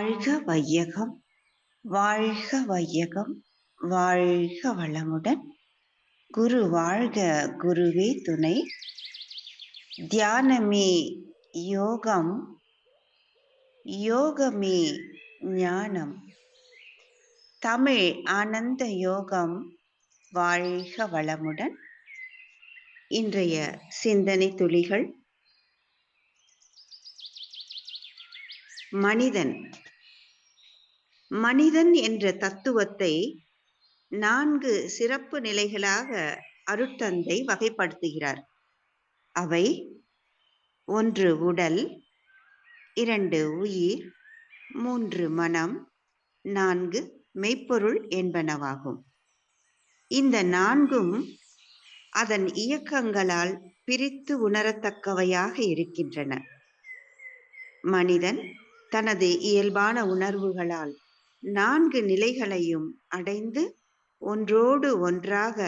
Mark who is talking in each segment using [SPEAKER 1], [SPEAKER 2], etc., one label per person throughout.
[SPEAKER 1] வாழ்க வையகம் வாழ்க வையகம் வாழ்க வளமுடன். குரு வாழ்க குருவே துணை. தியானமே யோகம் யோகமே ஞானம். தமிழ் ஆனந்த யோகம் வாழ்க வளமுடன். இன்றைய சிந்தனை துளிகள் மனிதன் மனிதன் என்ற தத்துவத்தை நான்கு சிறப்பு நிலைகளாக அருட்தந்தை வகைப்படுத்துகிறார். அவை ஒன்று உடல் இரண்டு உயிர் மூன்று மனம் நான்கு மெய்ப்பொருள் என்பனவாகும். இந்த நான்கும் அதன் இயக்கங்களால் பிரித்து உணரத்தக்கவையாக இருக்கின்றன. மனிதன் தனது இயல்பான உணர்வுகளால் நான்கு நிலைகளையும் அடைந்து ஒன்றோடு ஒன்றாக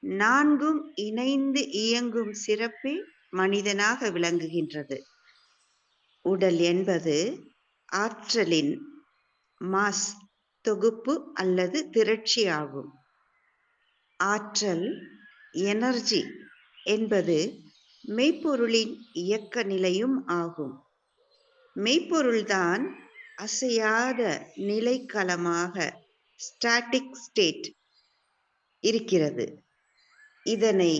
[SPEAKER 1] நான்கும் இணைந்து இயங்கும் சிறப்பே மனிதனாக விளங்குகின்றது. உடல் என்பது ஆற்றலின் மாஸ் தொகுப்பு அல்லது திரட்சி ஆகும். ஆற்றல் எனர்ஜி என்பது மெய்ப்பொருளின் இயக்க நிலையும் ஆகும். மெய்ப்பொருள்தான் அசையாத நிலைக்களமாக ஸ்டாட்டிக் ஸ்டேட் இருக்கிறது. இதனை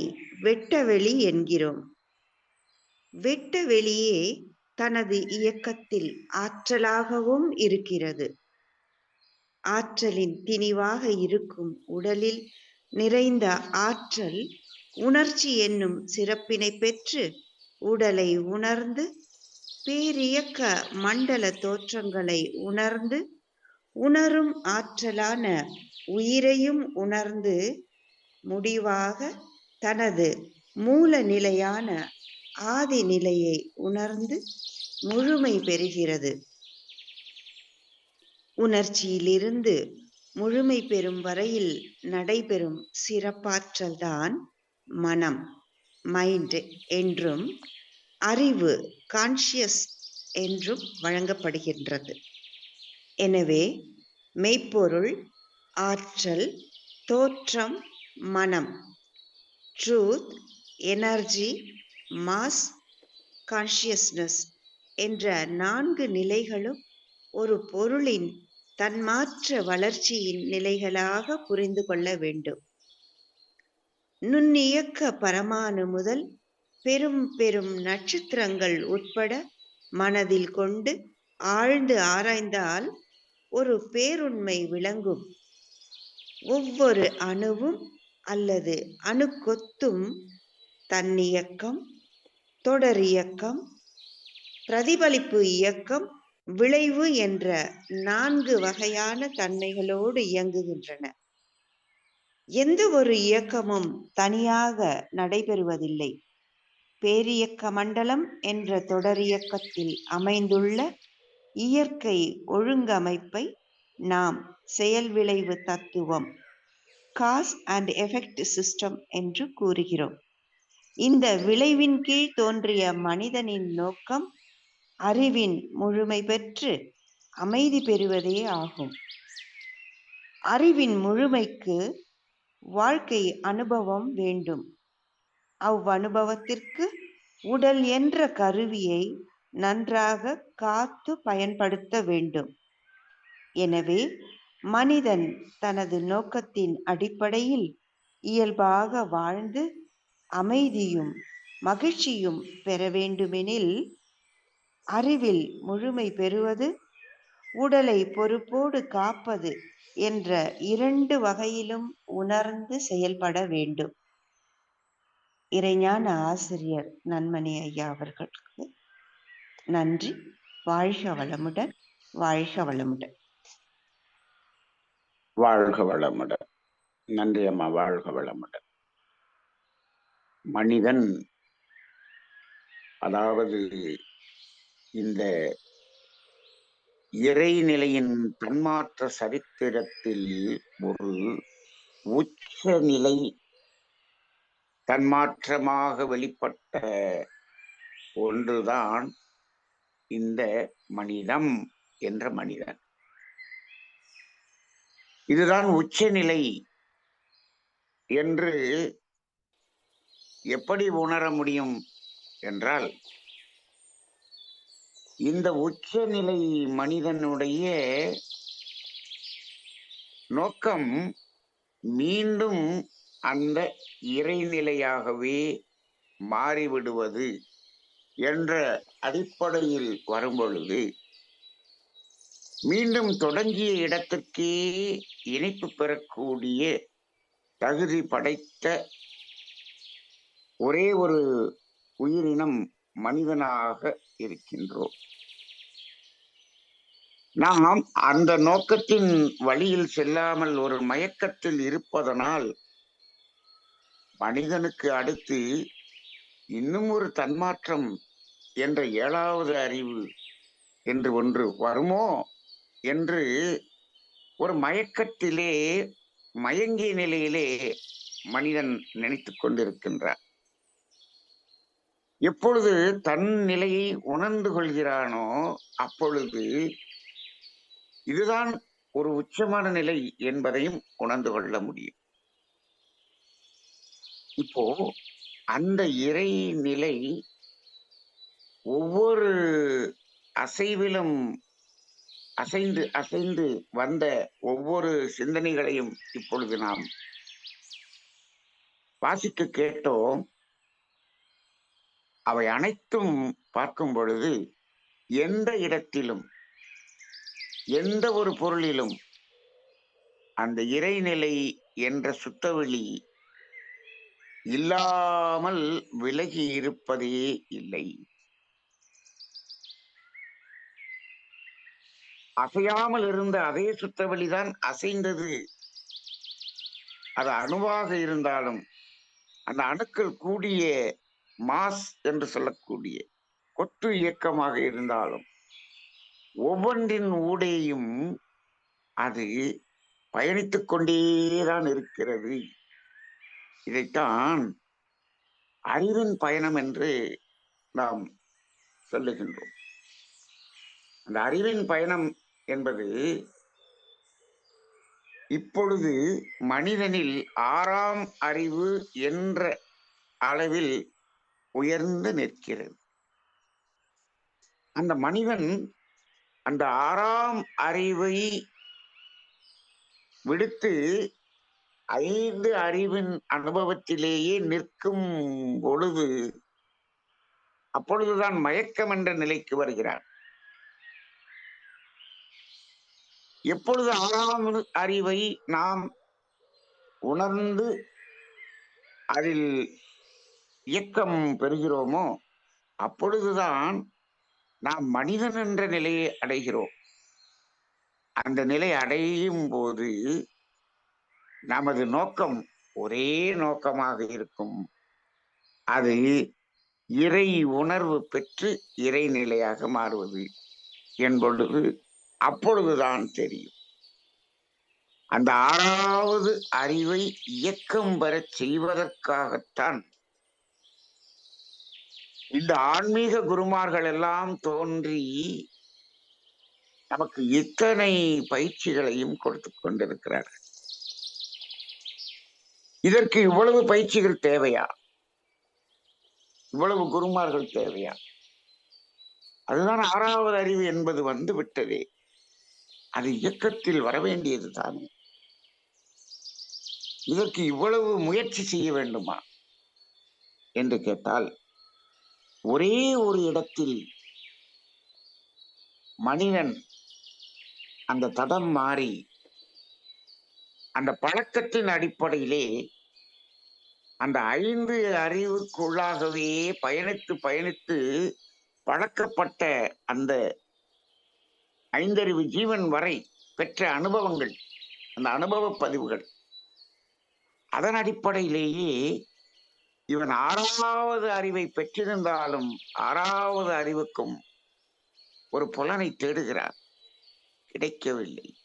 [SPEAKER 1] வெட்டவெளி என்கிறோம். வெட்டவெளியே தனது இயக்கத்தில் ஆற்றலாகவும் இருக்கிறது. ஆற்றலின் திணிவாக இருக்கும் உடலில் நிறைந்த ஆற்றல் உணர்ச்சி என்னும் சிறப்பினை பெற்று உடலை உணர்ந்து பேரியக்க மண்டல தோற்றங்களை உணர்ந்து உணரும் ஆற்றலான உயிரையும் உணர்ந்து முடிவாக தனது மூல நிலையான ஆதி நிலையை உணர்ந்து முழுமை பெறுகிறது. உணர்ச்சியிலிருந்து முழுமை பெறும் வரையில் நடைபெறும் சிறப்பாற்றல்தான் மனம் மைண்ட் என்றும் அறிவு கான்ஷியஸ் என்றும் வழங்கப்படுகின்றது. எனவே மெய்ப்பொருள் ஆற்றல் தோற்றம் மனம் ட்ரூத் எனர்ஜி மாஸ் கான்ஷியஸ்னஸ் என்ற நான்கு நிலைகளும் ஒரு பொருளின் தன்மாற்ற வளர்ச்சியின் நிலைகளாக புரிந்து கொள்ள வேண்டும். நுண்ணியக்க பரமானு முதல் பெரும் பெரும் நட்சத்திரங்கள் உட்பட மனதில் கொண்டு ஆழ்ந்து ஆராய்ந்தால் ஒரு பேருண்மை விளங்கும். ஒவ்வொரு அணுவும் அல்லது அணுக்கொத்தும் தன்னியக்கம் தொடர் இயக்கம் பிரதிபலிப்பு இயக்கம் விளைவு என்ற நான்கு வகையான தன்மைகளோடு இயங்குகின்றன. எந்த ஒரு இயக்கமும் தனியாக நடைபெறுவதில்லை. பேரியக்க மண்டலம் என்ற தொடரியக்கத்தில் அமைந்துள்ள இயற்கை ஒழுங்கமைப்பை நாம் செயல் விளைவு தத்துவம் காஸ் அண்ட் எஃபெக்ட் சிஸ்டம் என்று கூறுகிறோம். இந்த விளைவின் கீழ் தோன்றிய மனிதனின் நோக்கம் அறிவின் முழுமை பெற்று அமைதி பெறுவதே ஆகும். அறிவின் முழுமைக்கு வாழ்க்கை அனுபவம் வேண்டும். அவ்வனுபவத்திற்கு உடல் என்ற கருவியை நன்றாக காத்து பயன்படுத்த வேண்டும். எனவே மனிதன் தனது நோக்கத்தின் அடிப்படையில் இயல்பாக வாழ்ந்து அமைதியும் மகிழ்ச்சியும் பெற வேண்டுமெனில் அறிவில் முழுமை பெறுவது உடலை பொறுப்போடு காப்பது என்ற இரண்டு வகையிலும் உணர்ந்து செயல்பட வேண்டும். இறைஞான ஆசிரியர் நன்மணி ஐயா அவர்களுக்கு நன்றி. வாழ்க வளமுடன் வாழ்க வளமுடன்.
[SPEAKER 2] வாழ்க வளமுடன். நன்றி அம்மா வாழ்க வளமுடன். மனிதன் அதாவது இந்த இறைநிலையின் தன்மாற்ற சரித்திரத்தில் ஒரு உச்ச நிலை தன்மாற்றமாக வெளிப்பட்ட ஒன்றுதான் இந்த மனிதம் என்ற மனிதன். இதுதான் உச்சநிலை என்று எப்படி உணர முடியும் என்றால் இந்த உச்சநிலை மனிதனுடைய நோக்கம் மீண்டும் அந்த இறைநிலையாகவே மாறிவிடுவது என்ற அடிப்படையில் வரும்பொழுது மீண்டும் தொடங்கிய இடத்திற்கே இணைப்பு பெறக்கூடிய தகுதி படைத்த ஒரே ஒரு உயிரினம் மனிதனாக இருக்கின்றோம். நாம் அந்த நோக்கத்தின் வழியில் செல்லாமல் ஒரு மயக்கத்தில் இருப்பதனால் மனிதனுக்கு அடுத்து இன்னும் ஒரு தன்மாற்றம் என்ற ஏழாவது அறிவு என்று ஒன்று வருமோ என்று ஒரு மயக்கத்திலே மயங்கிய நிலையிலே மனிதன் நினைத்து கொண்டிருக்கின்றான். எப்பொழுது தன் நிலையை உணர்ந்து கொள்கிறானோ அப்பொழுது இதுதான் ஒரு உச்சமான நிலை என்பதையும் உணர்ந்து கொள்ள முடியும். இப்போ அந்த இறை நிலை ஒவ்வொரு அசைவிலும் அசைந்து அசைந்து வந்த ஒவ்வொரு சிந்தனைகளையும் இப்பொழுது நாம் வாசித்து கேட்டோம். அவை அனைத்தும் பார்க்கும் பொழுது எந்த இடத்திலும் எந்த ஒரு பொருளிலும் அந்த இறைநிலை என்ற சுத்தவெளி இல்லாமல் விலகி இருப்பதே இல்லை. அசையாமல் இருந்த அதே சுத்தவெளிதான் அசைந்தது. அது அணுவாக இருந்தாலும் அந்த அணுக்கள் கூடிய மாஸ் என்று சொல்லக்கூடிய கொத்து இயக்கமாக இருந்தாலும் ஒவ்வொன்றின் ஊடேயும் அது பயணித்துக் கொண்டேதான் இருக்கிறது. இதைத்தான் அறிவின் பயணம் என்று நாம் சொல்லுகின்றோம். அந்த அறிவின் பயணம் என்பது இப்பொழுது மனிதனில் ஆறாம் அறிவு என்ற அளவில் உயர்ந்து நிற்கிறது. அந்த மனிதன் அந்த ஆறாம் அறிவை விடுத்து ஐந்து அறிவின் அனுபவத்திலேயே நிற்கும் பொழுது அப்பொழுதுதான் மயக்கம் என்ற நிலைக்கு வருகிறார். எப்பொழுது ஆறாம் அறிவை நாம் உணர்ந்து அதில் இயக்கம் பெறுகிறோமோ அப்பொழுதுதான் நாம் மனிதன் என்ற நிலையை அடைகிறோம். அந்த நிலை அடையும் போது நமது நோக்கம் ஒரே நோக்கமாக இருக்கும். அது இறை உணர்வு பெற்று இறை நிலையாக மாறுவது என்பொழுது அப்பொழுதுதான் தெரியும். அந்த ஆறாவது அறிவை இயக்கம் பெறச் செய்வதற்காகத்தான் இந்த ஆன்மீக குருமார்கள் எல்லாம் தோன்றி நமக்கு இத்தனை பயிற்சிகளையும் கொடுத்து கொண்டிருக்கிறார்கள். இதற்கு இவ்வளவு பயிற்சிகள் தேவையா? இவ்வளவு குருமார்கள் தேவையா? அதுதான் ஆறாவது அறிவு என்பது வந்து விட்டதே. அது இயக்கத்தில் வர வேண்டியது தானே. இதற்கு இவ்வளவு முயற்சி செய்ய வேண்டுமா? என்று கேட்டால் ஒரே ஒரு இடத்தில் மனிதன் அந்த தடம் மாறி அந்த பழக்கத்தின் அடிப்படையிலே அந்த ஐந்து அறிவுக்குள்ளாகவே பயணித்து பயணித்து பழக்கப்பட்ட அந்த ஐந்தறிவு ஜீவன் வரை பெற்ற அனுபவங்கள் அந்த அனுபவ பதிவுகள். அதன் அடிப்படையிலேயே இவன் ஆறாவது அறிவை பெற்றிருந்தாலும் ஆறாவது அறிவுக்கும் ஒரு புலனை தேடுகிறார். கிடைக்கவில்லை.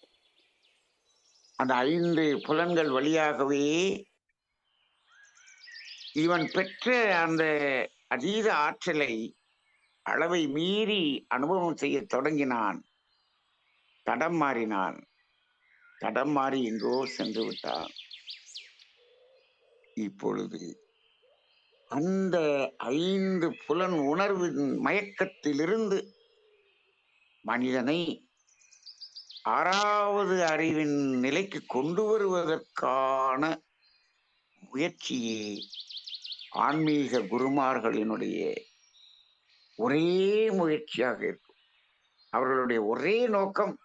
[SPEAKER 2] அந்த ஐந்து புலன்கள் வழியாகவே இவன் பெற்ற அந்த அதீத ஆற்றலை அளவை மீறி அனுபவம் செய்ய தொடங்கினான். தடம் மாறினான். தடம் மாறி எங்கோ சென்று விட்டான். இப்பொழுது அந்த ஐந்து புலன் உணர்வின் மயக்கத்திலிருந்து மனிதனை ஆறாவது அறிவின் நிலைக்கு கொண்டு வருவதற்கான முயற்சியே ஆன்மீக குருமார்களினுடைய ஒரே முயற்சியாக இருக்கும். அவர்களுடைய ஒரே நோக்கம்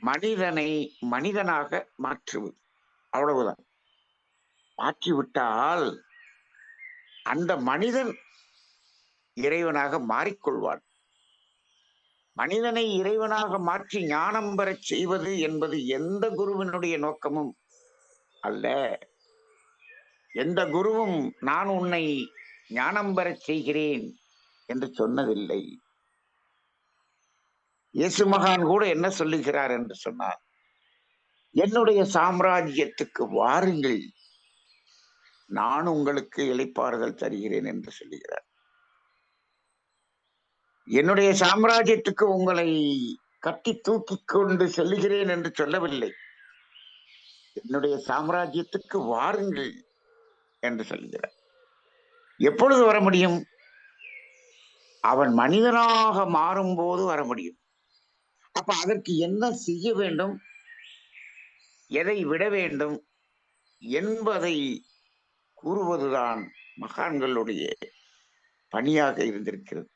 [SPEAKER 2] மனிதனை மனிதனாக மாற்றுவது. அவ்வளவுதான். மாற்றிவிட்டால் அந்த மனிதன் இறைவனாக மாறிக்கொள்வான். மனிதனை இறைவனாக மாற்றி ஞானம் பெறச் செய்வது என்பது எந்த குருவினுடைய நோக்கமும் அல்ல. எந்த குருவும் நான் உன்னை ஞானம் பெறச் செய்கிறேன் என்று சொன்னதில்லை. இயேசு மகான் கூட என்ன சொல்லுகிறார் என்று சொன்னார் என்னுடைய சாம்ராஜ்யத்துக்கு வாருங்கள் நான் உங்களுக்கு இளைப்பாறுதல் தருகிறேன் என்று சொல்லுகிறார். என்னுடைய சாம்ராஜ்யத்துக்கு உங்களை கட்டி தூக்கி கொண்டு செல்லுகிறேன் என்று சொல்லவில்லை. என்னுடைய சாம்ராஜ்யத்துக்கு வாருங்கள் என்று சொல்கிறார். எப்பொழுது வர முடியும்? அவன் மனிதனாக மாறும்போது வர முடியும். அப்ப அதற்கு என்ன செய்ய வேண்டும்? எதை விட வேண்டும்? என்பதை கூறுவதுதான் மகான்களுடைய பணியாக இருந்திருக்கிறது.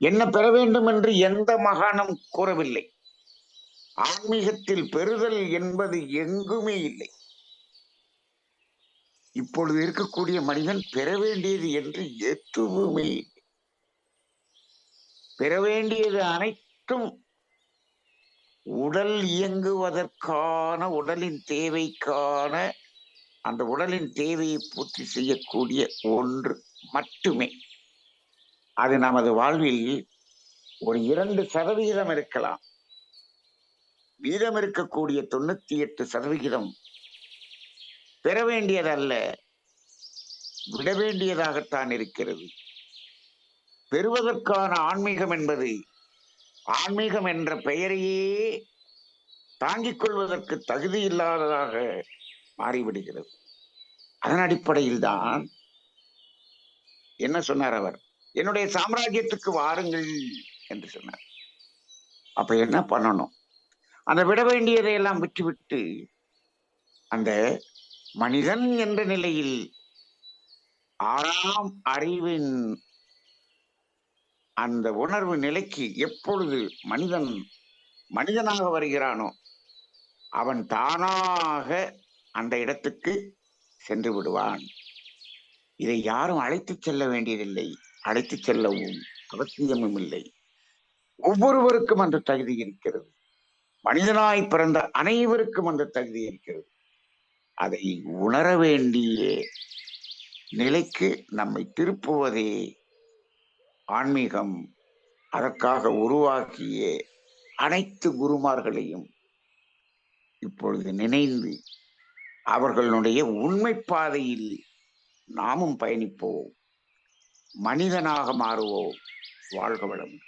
[SPEAKER 2] என்ன பெற வேண்டும் என்று எந்த மகானும் கூறவில்லை. ஆன்மீகத்தில் பெறுதல் என்பது எங்குமே இல்லை. இப்பொழுது இருக்கக்கூடிய மனிதன் பெற வேண்டியது என்று எதுவுமே பெற வேண்டியது அனைத்தும் உடல் இயங்குவதற்கான உடலின் தேவைக்கான அந்த உடலின் தேவையை பூர்த்தி செய்யக்கூடிய ஒன்று மட்டுமே. அது நமது வாழ்வில் ஒரு இரண்டு சதவிகிதம் இருக்கலாம். மீதம் இருக்கக்கூடிய தொண்ணூத்தி எட்டு சதவிகிதம் பெற வேண்டியதல்ல விட வேண்டியதாகத்தான் இருக்கிறது. பெறுவதற்கான ஆன்மீகம் என்பது ஆன்மீகம் என்ற பெயரையே தாங்கிக் கொள்வதற்கு தகுதி இல்லாததாக மாறிவிடுகிறது. அதன் அடிப்படையில் தான் என்ன சொன்னார் அவர்? என்னுடைய சாம்ராஜ்யத்துக்கு வாருங்கள் என்று சொன்னார். அப்ப என்ன பண்ணணும்? அந்த விட வேண்டியதை எல்லாம் விட்டுவிட்டு அந்த மனிதன் என்ற நிலையில் ஆறாம் அறிவின் அந்த உணர்வு நிலைக்கு எப்பொழுது மனிதன் மனிதனாக வருகிறானோ அவன் தானாக அந்த இடத்துக்கு சென்று விடுவான். இதை யாரும் அழைத்துச் செல்ல வேண்டியதில்லை அழைத்துச் செல்லவும் அவசியமும் இல்லை. ஒவ்வொருவருக்கும் அந்த தகுதி இருக்கிறது. மனிதனாய் பிறந்த அனைவருக்கும் அந்த தகுதி இருக்கிறது. அதை உணர வேண்டிய நிலைக்கு நம்மை திருப்புவதே ஆன்மீகம். அதற்காக உருவாக்கிய அனைத்து குருமார்களையும் இப்பொழுது நினைந்து அவர்களுடைய உண்மை பாதையில் நாமும் பயணிப்போம். மனிதனாக மாறுவோம். வாழ்க வளமுடன்.